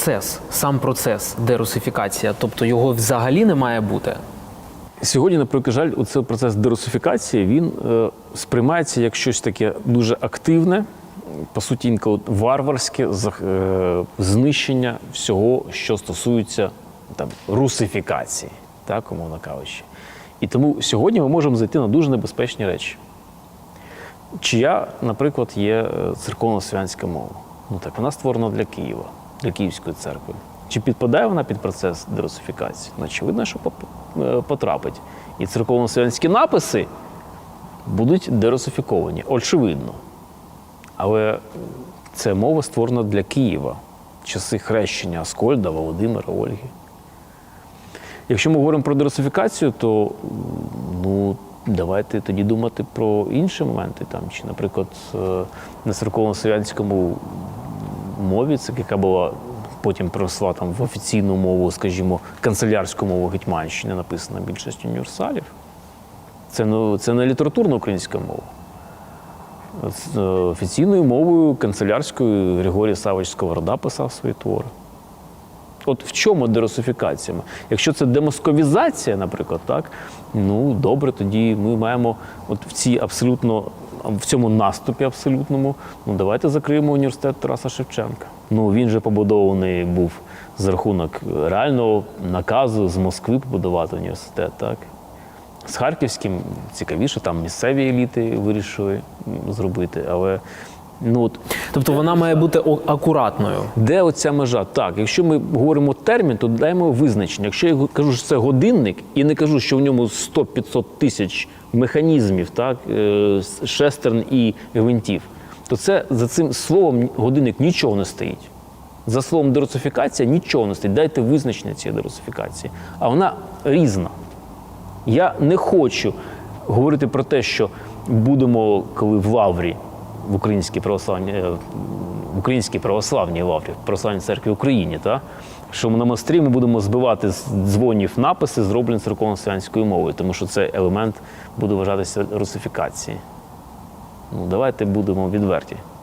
процес, сам процес дерусифікація, тобто його взагалі не має бути. Сьогодні, на превеликий жаль, цей процес дерусифікації він е, сприймається як щось таке дуже активне, по суті, інколи варварське е, знищення всього, що стосується там, русифікації, так, умовно кажучи. І тому сьогодні ми можемо зайти на дуже небезпечні речі. Чия, наприклад, є е, церковно-славянська мова? Ну так, вона створена для Києва, для Київської церкви. Чи підпадає вона під процес дерусифікації? Ну, очевидно, що е, потрапить. І церковно-славянські написи будуть дерусифіковані. Очевидно. Але це мова створена для Києва. Часи хрещення Аскольда, Володимира, Ольги. Якщо ми говоримо про дерусифікацію, то ну, давайте тоді думати про інші моменти. Там, чи, наприклад, е, на церковно-славянському мові, яка була потім переросла там в офіційну мову, скажімо, канцелярську мову Гетьманщини, написана більшість універсалів. Це, ну, це не літературна українська мова. З е, офіційною мовою канцелярською Григорій Савич Сковорода писав свої твори. От в чому дерусифікація? Якщо це демосковізація, наприклад, так, ну добре, тоді ми маємо от в цій абсолютно в цьому наступі абсолютному, ну давайте закриємо університет Тараса Шевченка. Ну він же побудований був за рахунок реального наказу з Москви побудувати університет, так. З Харківським цікавіше, там місцеві еліти вирішили зробити, але ну от Тобто вона має бути акуратною. де оця межа? Так, якщо ми говоримо термін, то даємо визначення. Якщо я кажу, що це годинник, і не кажу, що в ньому 100-500 тисяч механізмів, так, е, шестерн і гвинтів, то це за цим словом годинник нічого не стоїть. За словом дерусифікація нічого не стоїть. Дайте визначення цієї дерусифікації. А вона різна. Я не хочу говорити про те, що будемо, коли в Лаврі, в Українській православній, е, в Українській православній Лаврі, Православній церкві Україні, та, що на мострі ми будемо збивати з дзвонів написи, зроблені церковно-славянською мовою, тому що цей елемент буде вважатися русифікації. Ну, давайте будемо відверті.